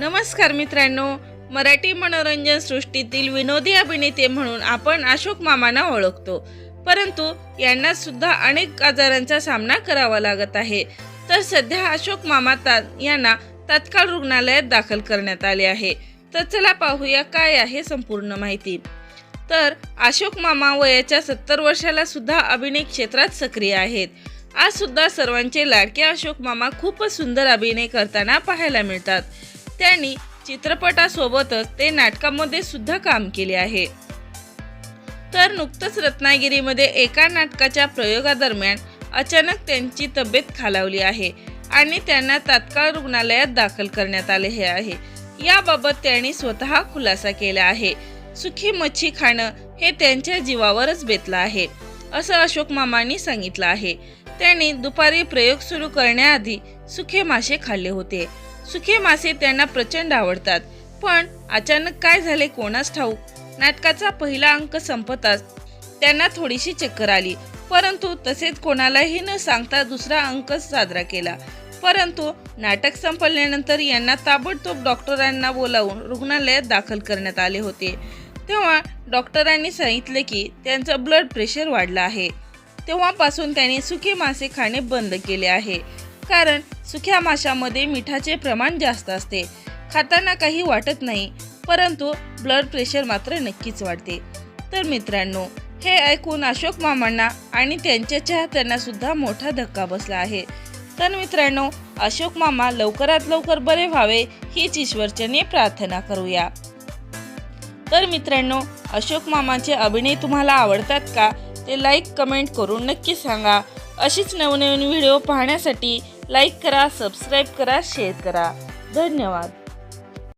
नमस्कार मित्रांनो मराठी मनोरंजन सृष्टीतील विनोदी अभिनेते म्हणून आपण अशोक मामांना ओळखतो. परंतु यांना सुद्धा अनेक आजारांचा सामना करावा लागत आहे. तर सध्या अशोक मामा ता यांना तात्काळ रुग्णालयात दाखल करण्यात आले आहे. तर चला पाहूया काय आहे संपूर्ण माहिती. तर अशोक मामा वयाच्या सत्तर वर्षाला सुद्धा अभिनय क्षेत्रात सक्रिय आहेत. आज सुद्धा सर्वांचे लाडके अशोक मामा खूपच सुंदर अभिनय करताना पाहायला मिळतात. त्यांनी चित्रपटासोबतच ते नाटकामध्ये सुद्धा काम केले आहे. तर नुकतंच रत्नागिरीमध्ये एका नाटकाच्या प्रयोगादरम्यान अचानक त्यांची तब्येत खालावली आहे आणि त्यांना तात्काळ रुग्णालयात दाखल करण्यात आले हे आहे. याबाबत त्यांनी स्वतः खुलासा केला आहे. सुखी मच्छी खाणं हे त्यांच्या जीवावरच बेतलं आहे असं अशोक मामांनी सांगितलं आहे. त्यांनी दुपारी प्रयोग सुरू करण्याआधी सुखे मासे खाल्ले होते. सुखे मासे त्यांना प्रचंड आवडतात. पण अचानक काय झाले कोणास ठाऊक? नाटकाचा पहिला अंक संपताच त्यांना थोडीशी चक्कर आली. परंतु तसेच कोणालाही न सांगता दुसरा अंक साजरा केला. परंतु नाटक संपल्यानंतर यांना ताबडतोब डॉक्टरांना बोलावून रुग्णालयात दाखल करण्यात आले होते. तेव्हा डॉक्टरांनी सांगितले की त्यांचं ब्लड प्रेशर वाढलं आहे. तेव्हापासून त्यांनी सुके मासे खाणे बंद केले आहे. कारण सुक्या माशामध्ये मिठाचे प्रमाण जास्त असते. खाताना काही वाटत नाही परंतु ब्लड प्रेशर मात्र नक्कीच वाढते. तर मित्रांनो हे ऐकून अशोक मामांना आणि त्यांच्या चाहत्यांना सुद्धा मोठा धक्का बसला आहे. तर मित्रांनो अशोक मामा लवकरात लवकर बरे व्हावे हीच ईश्वरचने प्रार्थना करूया. तर मित्रांनो अशोक मामाचे अभिनय तुम्हाला आवडतात का? ते लाईक कमेंट करून नक्की सांगा. अशीच नवनवीन व्हिडिओ पाहण्यासाठी लाईक करा सबस्क्राईब करा शेअर करा. धन्यवाद.